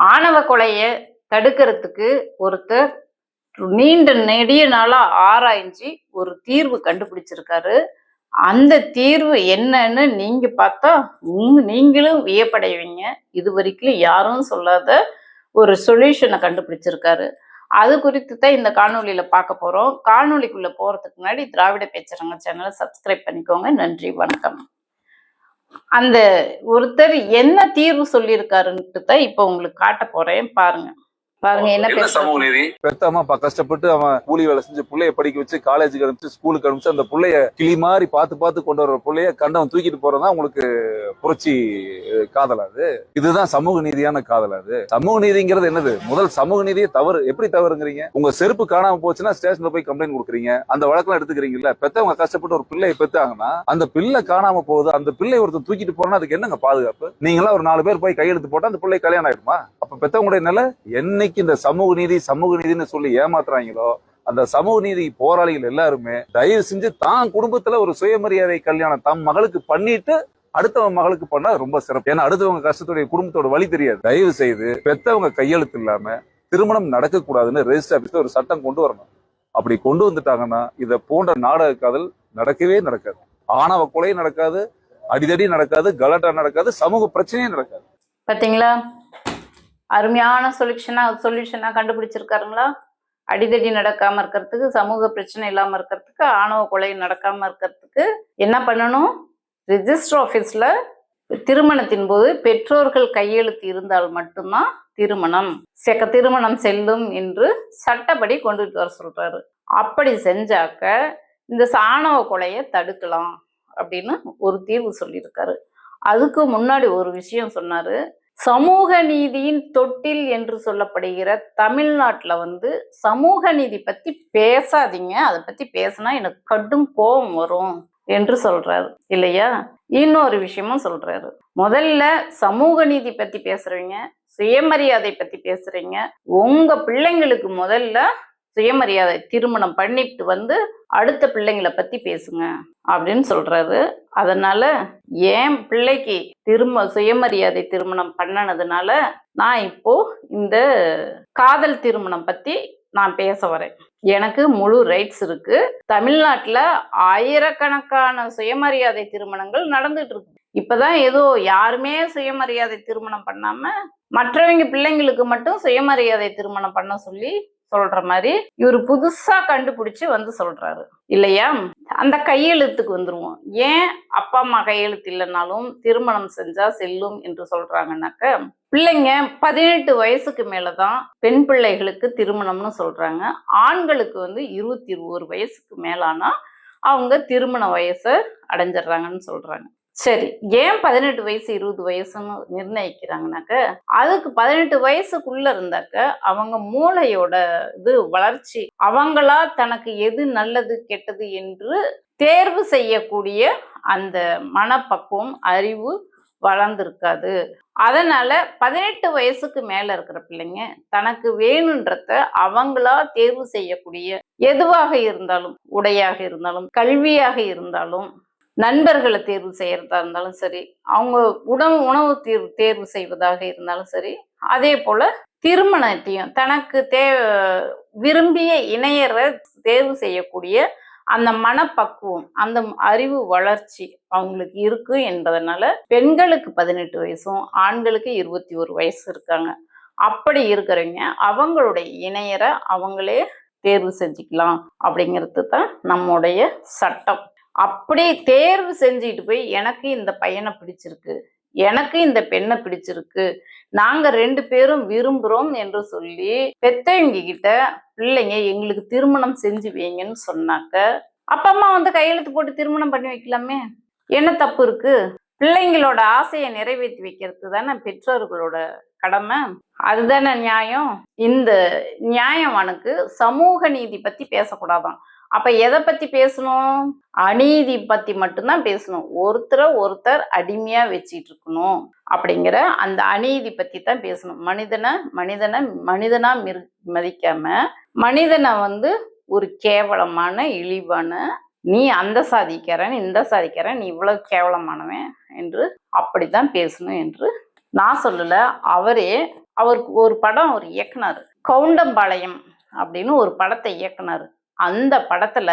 ஆணவ கொலையை தடுக்கிறதுக்கு ஒருத்தர் நீண்ட நெடிய நாளா ஆராய்ஞ்சி ஒரு தீர்வு கண்டுபிடிச்சிருக்காரு. அந்த தீர்வு என்னன்னு நீங்க பார்த்தா உங்க- நீங்களும் வியப்படைவீங்க. இது வரைக்கும் யாரும் சொல்லாத ஒரு சொல்யூஷனை கண்டுபிடிச்சிருக்காரு. அது குறித்து தான் இந்த காணொலியில் பார்க்க போறோம். காணொலிக்குள்ளே போறதுக்கு முன்னாடி திராவிட பேச்சரங்க சேனலை சப்ஸ்கிரைப் பண்ணிக்கோங்க. நன்றி வணக்கம். அந்த ஒருத்தர் என்ன தீர்வு சொல்லியிருக்காருன்ட்டு தான் இப்போ உங்களுக்கு காட்ட போறேன். பாருங்க. பாருங்க என்ன சமூக நீதி? பெத்த அம்மா அப்பா கஷ்டப்பட்டு அவன் கூலி வேலை செஞ்சு புள்ளைய படிக்க வச்சு காலேஜுக்கு அனுப்பிச்சு ஸ்கூலுக்கு அனுப்பிச்சு அந்த புள்ளைய கிளி மாதிரி பார்த்து பார்த்து கொண்டு வர புள்ளைய கண்டவன் தூக்கிட்டு போறதுதான் உங்களுக்கு புரட்சி காதலா அது. இதுதான் சமூக நீதியான காதலா அது. சமூக நீதிங்கிறது என்னது? முதல் சமூக நீதியே தவறு. எப்படி தவறுங்கிறீங்க? உங்க செருப்பு காணாம போச்சுன்னா ஸ்டேஷன்ல போய் கம்ப்ளைண்ட் கொடுக்குறீங்க. அந்த வழக்கெல்லாம் எடுத்துக்கிறீங்கல்ல? பெத்தவங்க கஷ்டப்பட்டு ஒரு பிள்ளையை பெத்தாங்கன்னா அந்த பிள்ளை காணாம போகுது அந்த பிள்ளை ஒருத்தர் தூக்கிட்டு போறோம்னா அதுக்கு என்னங்க பாதுகாப்பு? நீங்களாம் ஒரு நாலு பேர் போய் கையெழுத்து போட்டா அந்த பிள்ளை கல்யாணம் ஆயிடுமா? அப்ப பெத்தவங்களுடைய நிலை என்னைக்கு இந்த சமூக நீதி சமூக நீதினு சொல்லி ஏமாத்துறாங்களோ அந்த சமூக நீதி போராளிகள் எல்லாருமே தயவு செஞ்சு தான் குடும்பத்துல ஒரு சுயமரியாதை கல்யாணம் தம் மகளுக்கு பண்ணிட்டு அடுத்தவங்க மகளுக்கு பண்ணா ரொம்ப சிறப்பு. ஏன்னா அடுத்தவங்க கஷ்டத்துடைய குடும்பத்தோட வழி தெரியாது. தயவு செய்து பெத்தவங்க கையெழுத்து இல்லாம திருமணம் நடக்கக்கூடாதுன்னு ரெஜிஸ்டர் ஆபீஸ்ல ஒரு சட்டம் கொண்டு வரணும். அப்படி கொண்டு வந்துட்டாங்கன்னா இத போன்ற நாடக காதல் நடக்கவே நடக்காது. ஆணவ கொலை நடக்காது அடிதடி நடக்காது கலாட்டா நடக்காது சமூக பிரச்சனையும் நடக்காது. பாத்தீங்களா? அருமையான சொல்யூஷனா சொல்யூஷனா கண்டுபிடிச்சிருக்காருங்களா? அடிதடி நடக்காம இருக்கிறதுக்கு சமூக பிரச்சனை இல்லாம இருக்கிறதுக்கு ஆணவ கொலை நடக்காம இருக்கிறதுக்கு என்ன பண்ணணும்? ரிஜிஸ்டர் ஆஃபீஸ்ல திருமணத்தின் போது பெற்றோர்கள் கையெழுத்து இருந்தால் மட்டும்தான் திருமணம். செக்க திருமணம் செல்லும் என்று சட்டப்படி கொண்டுட்டு வர சொல்றாரு. அப்படி செஞ்சாக்க இந்த சாணவ கொலையை தடுக்கலாம் அப்படின்னு ஒரு தீர்வு சொல்லியிருக்காரு. அதுக்கு முன்னாடி ஒரு விஷயம் சொன்னாரு. சமூக நீதியின் தொட்டில் என்று சொல்லப்படுகிற தமிழ்நாட்டில் வந்து சமூக நீதி பத்தி பேசாதீங்க. அதை பத்தி பேசினா எனக்கு கடும் கோபம் வரும் என்று சொல்றாரு. இல்லையா? இன்னொரு விஷயமும் சொல்றாரு. முதல்ல சமூக நீதி பத்தி பேசுறீங்க சுயமரியாதை பத்தி பேசுறீங்க. உங்க பிள்ளைங்களுக்கு முதல்ல சுயமரியாதை திருமணம் பண்ணிட்டு வந்து அடுத்த பிள்ளைங்களை பத்தி பேசுங்க அப்படின்னு சொல்றாரு. அதனால என் பிள்ளைக்கு திரும்ப சுயமரியாதை திருமணம் பண்ணனதுனால நான் இப்போ இந்த காதல் திருமணம் பத்தி நான் பேச வரேன். எனக்கு முழு ரைட்ஸ் இருக்கு. தமிழ்நாட்டில் ஆயிரக்கணக்கான சுயமரியாதை திருமணங்கள் நடந்துட்டு இருக்கு. இப்பதான் ஏதோ யாருமே சுயமரியாதை திருமணம் பண்ணாம மற்றவங்க பிள்ளைங்களுக்கு மட்டும் சுயமரியாதை திருமணம் பண்ண சொல்லி சொல்ற மாதிரி இவர் புதுசா கண்டுபிடிச்சு வந்து சொல்றாரு. இல்லையா? அந்த கையெழுத்துக்கு வந்துருவோம். ஏன் அப்பா அம்மா கையெழுத்து இல்லைனாலும் திருமணம் செஞ்சா செல்லும் என்று சொல்றாங்கன்னாக்க பிள்ளைங்க பதினெட்டு வயசுக்கு மேலதான் பெண் பிள்ளைகளுக்கு திருமணம்னு சொல்றாங்க. ஆண்களுக்கு வந்து இருபத்தி ஒரு வயசுக்கு மேலானா அவங்க திருமண வயசை அடைஞ்சிடுறாங்கன்னு சொல்றாங்க. சரி ஏன் பதினெட்டு வயசு இருபது வயசுன்னு நிர்ணயிக்கிறாங்கனாக்க அதுக்கு பதினெட்டு வயசுக்குள்ள இருந்தாக்க அவங்க மூளையோட இது வளர்ச்சி அவங்களா தனக்கு எது நல்லது கெட்டது என்று தேர்வு செய்யக்கூடிய அந்த மனப்பக்குவம் அறிவு வளர்ந்துருக்காது. அதனால பதினெட்டு வயசுக்கு மேல இருக்கிற பிள்ளைங்க தனக்கு வேணுன்றத அவங்களா தேர்வு செய்யக்கூடிய எதுவாக இருந்தாலும் உடையாக இருந்தாலும் கல்வியாக இருந்தாலும் நண்பர்களை தேர்வு செய்யறதா இருந்தாலும் சரி அவங்க உணவு உணவு தேர்வு தேர்வு செய்வதாக இருந்தாலும் சரி அதே போல திருமணத்தையும் தனக்கு தே விரும்பிய இணையரை தேர்வு செய்யக்கூடிய அந்த மனப்பக்குவம் அந்த அறிவு வளர்ச்சி அவங்களுக்கு இருக்கு என்பதனால பெண்களுக்கு பதினெட்டு வயசும் ஆண்களுக்கு இருபத்தி ஒரு வயசு இருக்காங்க. அப்படி இருக்கிறவங்க அவங்களுடைய இணையரை அவங்களே தேர்வு செஞ்சுக்கலாம் அப்படிங்கிறது தான் நம்முடைய சட்டம். அப்படி தேர்வு செஞ்சுட்டு போய் எனக்கு இந்த பையனை பிடிச்சிருக்கு எனக்கு இந்த பெண்ணை பிடிச்சிருக்கு நாங்க ரெண்டு பேரும் விரும்புறோம் என்று சொல்லி பெத்தவங்க கிட்ட பிள்ளைங்க எங்களுக்கு திருமணம் செஞ்சு வைங்கன்னு சொன்னாக்க அப்பா அம்மா வந்து கையெழுத்து போட்டு திருமணம் பண்ணி வைக்கலாமே? என்ன தப்பு இருக்கு? பிள்ளைங்களோட ஆசையை நிறைவேற்றி வைக்கிறது தானே பெற்றோர்களோட கடமை? அதுதானே நியாயம்? இந்த நியாயவானுக்கு சமூக நீதி பத்தி பேசக்கூடாதாம் அப்ப எதை பத்தி பேசணும்? அநீதி பத்தி மட்டும்தான் பேசணும். ஒருத்தரை ஒருத்தர் அடிமையா வச்சிட்டு இருக்கணும் அப்படிங்கிற அந்த அநீதி பத்தி தான் பேசணும். மனிதனை மனிதனை மனிதனா மிரு மதிக்காம மனிதனை வந்து ஒரு கேவலமான இழிவான நீ அந்த சாதிக்கிறன் இந்த சாதிக்கிறன் நீ இவ்வளவு கேவலமானவன் என்று அப்படித்தான் பேசணும் என்று நான் சொல்லல. அவரே அவருக்கு ஒரு படம் அவர் இயக்குனாரு. கவுண்டம்பாளையம் அப்படின்னு ஒரு படத்தை இயக்குனாரு. அந்த படத்துல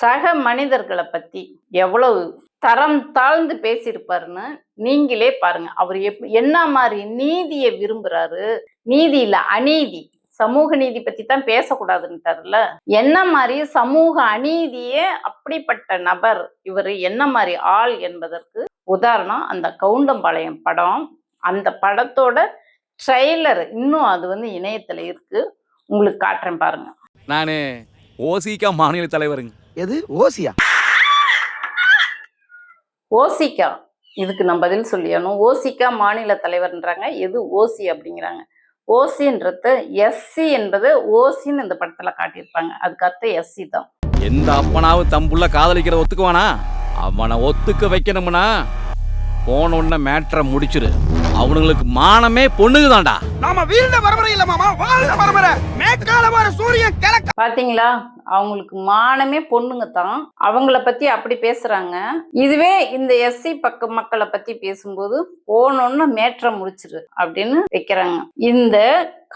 சக மனிதர்களை பத்தி எவ்வளவு தரம் தாழ்ந்து பேசியிருப்பாருன்னு நீங்களே பாருங்க. அவர் எப் என்ன மாதிரி நீதியை விரும்புறாரு? நீதி இல்ல அநீதி சமூக நீதி பத்தி தான் பேசக்கூடாதுன்ட்டார்ல என்ன மாதிரி சமூக அநீதியே அப்படிப்பட்ட நபர் இவர் என்ன மாதிரி ஆள் என்பதற்கு உதாரணம் அந்த கவுண்டம்பாளையம் படம். அந்த படத்தோட ட்ரெய்லர் இன்னும் அது வந்து இணையத்துல இருக்கு. உங்களுக்கு காட்டுறேன் பாருங்க. நானு ஓசிகா மாநில தலைவருங்க. எது? ஓசியா? ஓசிகா. இதுக்கு நான் பதில் சொல்லியானும் ஓசிகா மாநில தலைவர்ன்றாங்க. எது ஓசி அப்படிங்கிறாங்க. ஓசின்றது எஸ்சி என்பது ஓசின்னு இந்த படத்துல காட்டியிருப்பாங்க. அதுக்கு அர்த்தம் எஸ்சி தான். எந்த அப்பனாவும் தம்புள்ள காதலிக்கிறத ஒத்துக்குவானா? அவனை ஒத்துக்க வைக்கணும்னா போன உடனே மேட்ரை முடிச்சிரு. அவனுங்களுக்கு மானமே பொண்ணுக்குதான்டா. நாம வீழ்ந்த பரம்பரை இல்ல மாமா வாழ்ந்த பரம்பரை. மேற்கால வர சூரியன் கிழக்க. பாத்தீங்களா? அவங்களுக்கு மானமே பொண்ணுங்க தான் அவங்கள பத்தி அப்படி பேசுறாங்க. இதுவே இந்த எஸ்சி பக்க மக்களை பத்தி பேசும்போது போனோன்னு மேற்ற முடிச்சிரு அப்படின்னு வைக்கிறாங்க. இந்த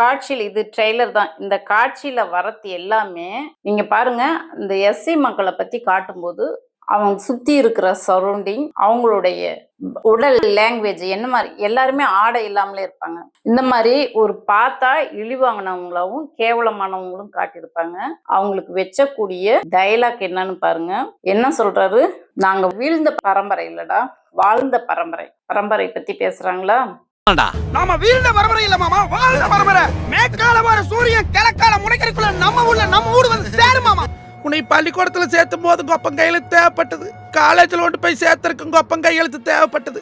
காட்சியில் இது ட்ரெய்லர் தான். இந்த காட்சியில வரது எல்லாமே நீங்க பாருங்க இந்த எஸ்சி மக்களை பத்தி காட்டும்போது அவங்க சுத்தி இருக்கிற சரௌண்டிங் அவங்களுடைய உடல் லாங்குவேஜ் என்ன மாதிரி எல்லாருமே ஆடை இல்லாமலே இருப்பாங்க. இந்த மாதிரி ஒரு பார்த்தா இழிவாங்கினவங்களாவும் கேவலமானவங்களும் காட்டியிருப்பாங்க. அவங்களுக்கு வச்சக்கூடிய டயலாக் என்னன்னு பாருங்க. என்ன சொல்றாரு? நாங்க வீழ்ந்த பரம்பரை இல்லடா வாழ்ந்த பரம்பரை. பரம்பரை பத்தி பேசுறாங்களா? நாம வீழ்ந்த பரம்பரை இல்ல மாமா வாழ்ந்த பரம்பரை. மேற்கால வர சூரியன் கிழக்கால முனைக்கிறதுக்குள்ள நம்ம ஊர்ல நம்ம ஊர் வந்து சேரும் மாமா. உன்னை பள்ளிக்கூடத்தில் சேர்த்தும் போது கொப்பம் கையெழுத்து தேவைப்பட்டது. காலேஜில் கொண்டு போய் சேர்த்துருக்கும் கொப்பம் கையெழுத்து தேவைப்பட்டது.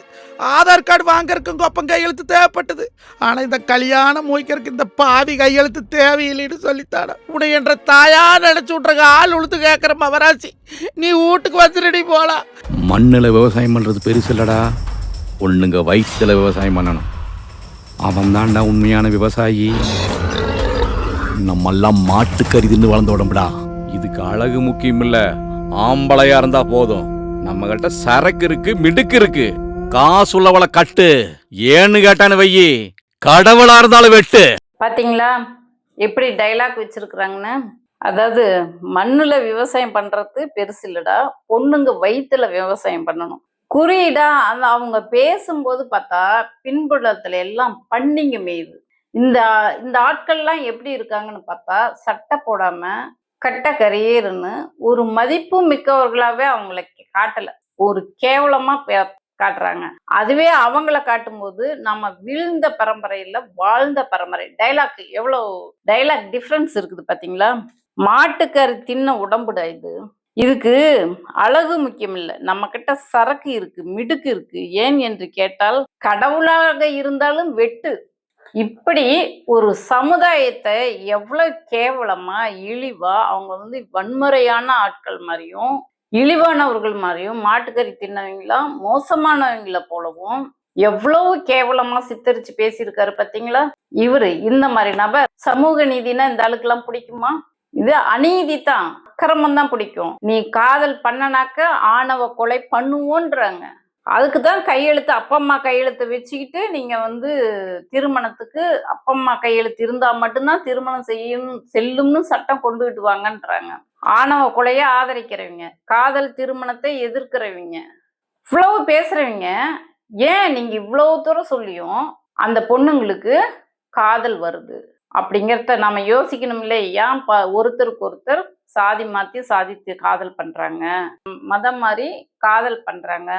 ஆதார் கார்டு வாங்கறதுக்கும் கொப்பம் கையெழுத்து தேவைப்பட்டது. ஆனால் இந்த கல்யாணம் மூய்க்கிறதுக்கு இந்த பாவி கையெழுத்து தேவையில்லைன்னு சொல்லித்தாட உன்னை என்ற தாயா நினைச்சு விட்றங்க ஆள் உழுத்து கேட்குற மவராசி நீ வீட்டுக்கு வந்துடுடி போகலாம் மண்ணில் விவசாயம் பண்ணுறது பெருசு இல்லடா. பொண்ணுங்க வயிற்றில் விவசாயம் பண்ணணும். அவன் தான்டா உண்மையான விவசாயி. நம்மெல்லாம் மாட்டுக்கறி தின்னு வளர்ந்த உடம்புடா. இதுக்கு அழகு முக்கியம் இல்ல ஆம்பளையா இருந்தா போதும். நம்ம கிட்ட சரக்கு இருக்கு மிடுக்கு இருக்கு. காசு உள்ளவளை கட்டு. ஏன்னு கேட்டான்னு வையி. கடவுளா இருந்தாலும் வெட்டு. பாத்தீங்களா? எப்படி டைலாக் வச்சிருக்கிறாங்கன்னு? அதாவது மண்ணுல விவசாயம் பண்றது பெருசு இல்லடா. பொண்ணுங்க வயிற்றுல விவசாயம் பண்ணணும். குறியீடா அந்த அவங்க பேசும்போது பார்த்தா பின்புலத்துல எல்லாம் பண்ணிங்க மேயுது இந்த இந்த ஆட்கள்லாம் எப்படி இருக்காங்கன்னு பார்த்தா சட்டை போடாம கட்ட கரியர்னு ஒரு மதிப்பு மிக்கவர்களாவே அவங்களை காட்டல. ஒரு கேவலமா காட்டுறாங்க. அதுவே அவங்கள காட்டும்போது நம்ம வீழ்ந்த பரம்பரையில வாழ்ந்த பரம்பரை. டைலாக் எவ்வளவு டைலாக் டிஃப்ரென்ஸ் இருக்குது பாத்தீங்களா? மாட்டுக்கறி தின்ன உடம்புடா இது? இதுக்கு அழகு முக்கியம் இல்லை நம்ம கிட்ட சரக்கு இருக்கு மிடுக்கு இருக்கு. ஏன் என்று கேட்டால் கடவுளாக இருந்தாலும் வெட்டு. இப்படி ஒரு சமுதாயத்தை எவ்வளவு கேவலமா இழிவா அவங்க வந்து வன்முறையான ஆட்கள் மாதிரியும் இழிவானவர்கள் மாதிரியும் மாட்டுக்கறி தின்னவங்களாம் மோசமானவங்கள போலவும் எவ்வளவு கேவலமா சித்தரிச்சு பேசியிருக்காரு பாத்தீங்களா? இவரு இந்த மாதிரி நபர் சமூக நீதினா இந்த ஆளுக்கெல்லாம் பிடிக்குமா? இது அநீதி தான் அக்கிரமம் தான் பிடிக்கும். நீ காதல் பண்ணனாக்க ஆணவ கொலை பண்ணுவோன்றாங்க. அதுக்கு தான் கையெழுத்து அப்பா அம்மா கையெழுத்து வச்சுக்கிட்டு நீங்கள் வந்து திருமணத்துக்கு அப்பா அம்மா கையெழுத்து இருந்தால் மட்டும்தான் திருமணம் செய்யும் செல்லும்னு சட்டம் கொண்டுகிட்டு வாங்கன்றாங்க ஆணவ கொலையை ஆதரிக்கிறவங்க காதல் திருமணத்தை எதிர்க்கிறவங்க இவ்வளவு பேசுறவங்க ஏன் நீங்க இவ்வளவு தூரம் சொல்லியும் அந்த பொண்ணுங்களுக்கு காதல் வருது? அப்படிங்கிறத நம்ம யோசிக்கணும் இல்லை ஏன் ப ஒருத்தருக்கு ஒருத்தர் சாதி மாத்தி சாதித்து காதல் பண்றாங்க? ம், மதம் மாதிரி காதல் பண்றாங்க?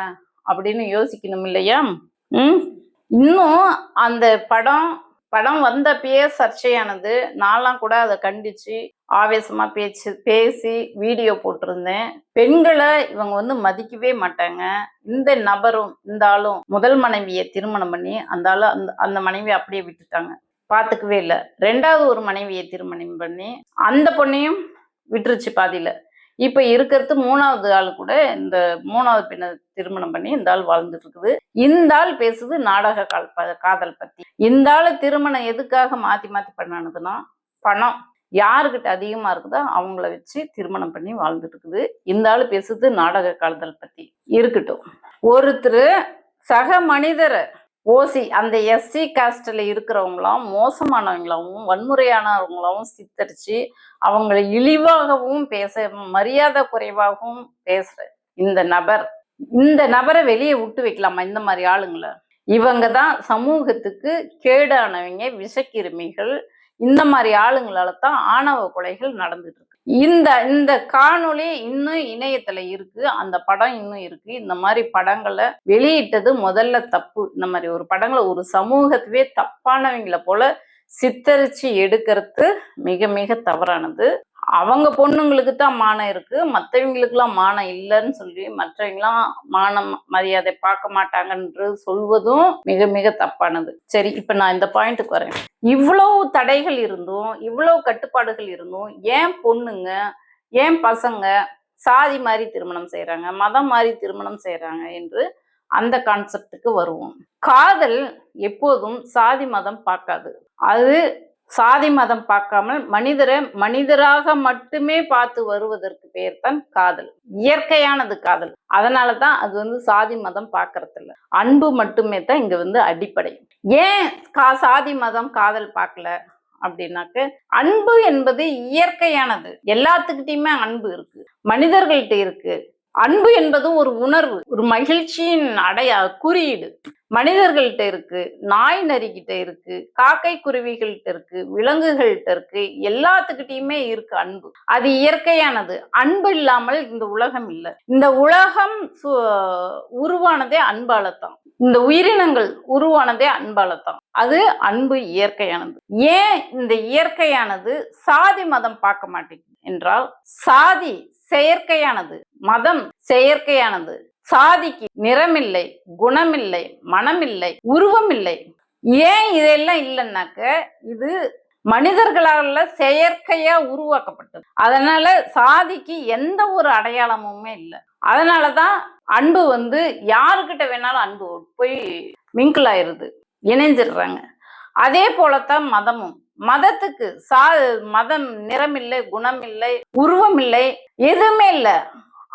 அப்படின்னு யோசிக்கணும் இல்லையா? ம்? இன்னும் அந்த படம் படம் வந்தப்பயே சர்ச்சையானது. நான்லாம் கூட அதை கண்டிச்சு ஆவேசமா பேச்சு பேசி வீடியோ போட்டிருந்தேன். பெண்களை இவங்க வந்து மதிக்கவே மாட்டாங்க. இந்த நபரும் இந்த ஆளும் முதல் மனைவியை திருமணம் பண்ணி அந்த ஆளு அந்த அந்த மனைவியை அப்படியே விட்டுட்டாங்க. பார்த்துக்கவே இல்லை. ரெண்டாவது ஒரு மனைவியை திருமணம் பண்ணி அந்த பொண்ணையும் விட்டுருச்சு பாதியில. இப்போ இருக்கிறது மூணாவது ஆள் கூட இந்த மூணாவது பெண்ணை திருமணம் பண்ணி இந்த ஆள் வாழ்ந்துட்டு இருக்குது. இந்த ஆள் பேசுது நாடக கால் காதல் பத்தி. இந்த ஆள் திருமணம் எதுக்காக மாத்தி மாத்தி பண்ணானதுன்னா பணம். யாருக்கிட்ட அதிகமா இருக்குதோ அவங்கள வச்சு திருமணம் பண்ணி வாழ்ந்துட்டு இருக்குது. இந்த ஆள் பேசுது நாடக காதல் பத்தி. இருக்கட்டும். ஒருத்தர் சக மனிதரை ஓசி அந்த எஸ்சி காஸ்டில் இருக்கிறவங்களாம் மோசமானவங்களாவும் வன்முறையானவங்களாவும் சித்தரித்து அவங்களை இழிவாகவும் பேச மரியாதை குறைவாகவும் பேசுகிற இந்த நபர். இந்த நபரை வெளியே விட்டு வைக்கலாமா இந்த மாதிரி ஆளுங்களை? இவங்க தான் சமூகத்துக்கு கேடானவங்க விஷக்கிருமிகள். இந்த மாதிரி ஆளுங்களால தான் ஆணவ கொலைகள் நடந்துட்டு இருக்கு. இந்த இந்த காணொளி இன்னும் இணையத்துல இருக்கு. அந்த படம் இன்னும் இருக்கு. இந்த மாதிரி படங்களை வெளியிட்டது முதல்ல தப்பு. இந்த மாதிரி ஒரு படங்களை ஒரு சமூகத்துவே தப்பானவங்கள போல சித்தரிச்சு எடுக்கிறது மிக மிக தவறானது. அவங்க பொண்ணுங்களுக்கு தான் மானம் இருக்கு. மற்றவங்களுக்குலாம் மானம் இல்லைன்னு சொல்லி மற்றவங்களாம் மானம் மரியாதை பார்க்க மாட்டாங்கன்று சொல்வதும் மிக மிக தப்பானது. சரி இப்ப நான் இந்த பாயிண்ட்டுக்கு வரேன். இவ்வளவு தடைகள் இருந்தும் இவ்வளவு கட்டுப்பாடுகள் இருந்தும் ஏன் பொண்ணுங்க ஏன் பசங்க சாதி மாதிரி திருமணம் செய்கிறாங்க மதம் மாதிரி திருமணம் செய்கிறாங்க என்று அந்த கான்செப்டுக்கு வருவோம். காதல் எப்போதும் சாதி மதம் பார்க்காது. அது சாதி மதம் பார்க்காமல் மனிதரை மனிதராக மட்டுமே பார்த்து வருவதற்கு பெயர் தான் காதல். இயற்கையானது காதல். அதனால தான் அது வந்து சாதி மதம் பார்க்கறது இல்லை அன்பு மட்டுமே தான் இங்க வந்து அடிப்படை. ஏன் கா சாதி மதம் காதல் பார்க்கல அப்படின்னாக்க அன்பு என்பது இயற்கையானது. எல்லாத்துக்கிட்டையுமே அன்பு இருக்கு. மனிதர்கள்ட்ட இருக்கு. அன்பு என்பது ஒரு உணர்வு ஒரு மகிழ்ச்சியின் அடையா குறியீடு. மனிதர்கள்ட்ட இருக்கு நாய் நரிக்கிட்ட இருக்கு காக்கை குருவிகள்கிட்ட இருக்கு விலங்குகள்கிட்ட இருக்கு எல்லாத்துக்கிட்டையுமே இருக்கு அன்பு. அது இயற்கையானது. அன்பு இல்லாமல் இந்த உலகம் இல்லை. இந்த உலகம் சு- உருவானதே அன்பாலத்தான் இந்த உயிரினங்கள் உருவானதே அன்பாலத்தான் அது அன்பு இயற்கையானது. ஏன் இந்த இயற்கையானது சாதி மதம் பார்க்க மாட்டேங்குது? என்றால் சாதி செயற்கையானது மதம் செயற்கையானது. சாதிக்கு நிறமில்லை குணமில்லை மனமில்லை உருவமில்லை. ஏன் இதெல்லாம் இல்லைன்னாக்க இது மனிதர்களால செயற்கையா உருவாக்கப்பட்டது. அதனால சாதிக்கு எந்த ஒரு அடையாளமுமே இல்லை. அதனாலதான் அன்பு வந்து யாருக்கிட்ட வேணாலும் அன்பு போய் மிங்கிள் ஆயிருது இணைஞ்சிடுறாங்க. அதே போலத்தான் மதமும். மதத்துக்கு சா மதம் நிறமில்லை குணமில்லை உருவமில்லை எதுவுமே இல்லை.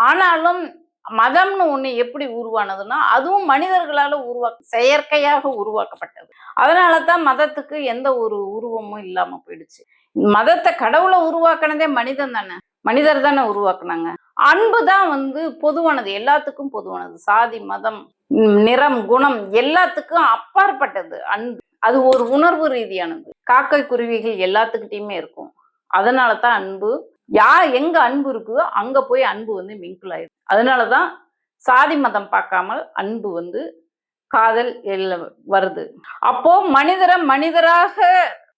ஆனாலும் மதம்னு ஒண்ணு எப்படி உருவானதுன்னா அதுவும் மனிதர்களால உருவா செயற்கையாக உருவாக்கப்பட்டது. அதனால தான் மதத்துக்கு எந்த ஒரு உருவமும் இல்லாம போயிடுச்சு. மதத்தை கடவுளை உருவாக்குனதே மனிதன் தானே. மனிதர் தானே உருவாக்குனாங்க. அன்பு தான் வந்து பொதுவானது எல்லாத்துக்கும் பொதுவானது. சாதி மதம் நிறம் குணம் எல்லாத்துக்கும் அப்பாற்பட்டது அன்பு. அது ஒரு உணர்வு ரீதியானது. காக்கை குருவிகள் எல்லாத்துக்கிட்டையுமே இருக்கும். அதனால தான் அன்பு. யார் எங்க அன்பு இருக்குதோ அங்க போய் அன்பு வந்து மிங்கிள் ஆயிடும் அதனால தான் சாதி மதம் பார்க்காமல் அன்பு வந்து காதல் எல்ல வருது. அப்போ மனிதரை மனிதராக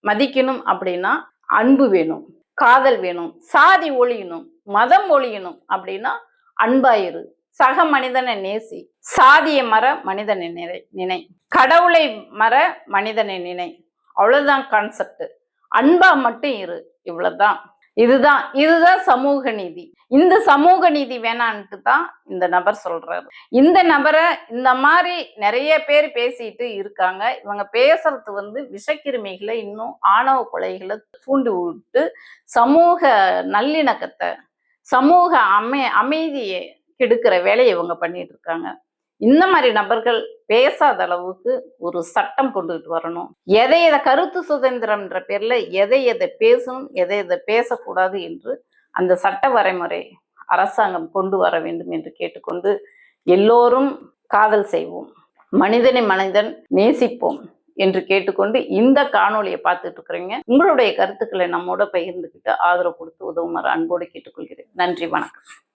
மதிக்கணும் அப்படின்னா அன்பு வேணும் காதல் வேணும் சாதி ஒழியணும் மதம் ஒழியணும் அப்படின்னா அன்பாயிரு. சக மனிதனை நேசி சாதிய மர மனிதனை நினை நினை. கடவுளை மர மனிதனை நினை. அவ்வளவுதான் கான்செப்ட் அன்பா மட்டும் இரு இவ்வளவுதான். இதுதான் இதுதான் சமூக நீதி. இந்த சமூக நீதி வேணான்ட்டு தான் இந்த நபர் சொல்றாரு. இந்த நபரை இந்த மாதிரி நிறைய பேர் பேசிட்டு இருக்காங்க. இவங்க பேசுறது வந்து விஷக்கிருமிகளை இன்னும் ஆணவ கொலைகளை தூண்டி விட்டு சமூக நல்லிணக்கத்தை சமூக அமை அமைதியை கெடுக்கிற வேலையை இவங்க பண்ணிட்டு இருக்காங்க. இந்த மாதிரி நபர்கள் பேசாத அளவுக்கு ஒரு சட்டம் கொண்டுகிட்டு வரணும். எதை எதை கருத்து சுதந்திரம்ன்ற பேர்ல எதை எதை பேசணும் எதை எதை பேசக்கூடாது என்று அந்த சட்ட வரைமுறை அரசாங்கம் கொண்டு வர வேண்டும் என்று கேட்டுக்கொண்டு எல்லோரும் காதல் செய்வோம். மனிதனை மனிதன் நேசிப்போம் என்று கேட்டுக்கொண்டு இந்த காணொளியை பார்த்துட்டு இருக்கிறீங்க. உங்களுடைய கருத்துக்களை நம்மோட பகிர்ந்துக்கிட்டு ஆதரவு கொடுத்து உதவுமாறு அன்போடு கேட்டுக்கொள்கிறேன். நன்றி வணக்கம்.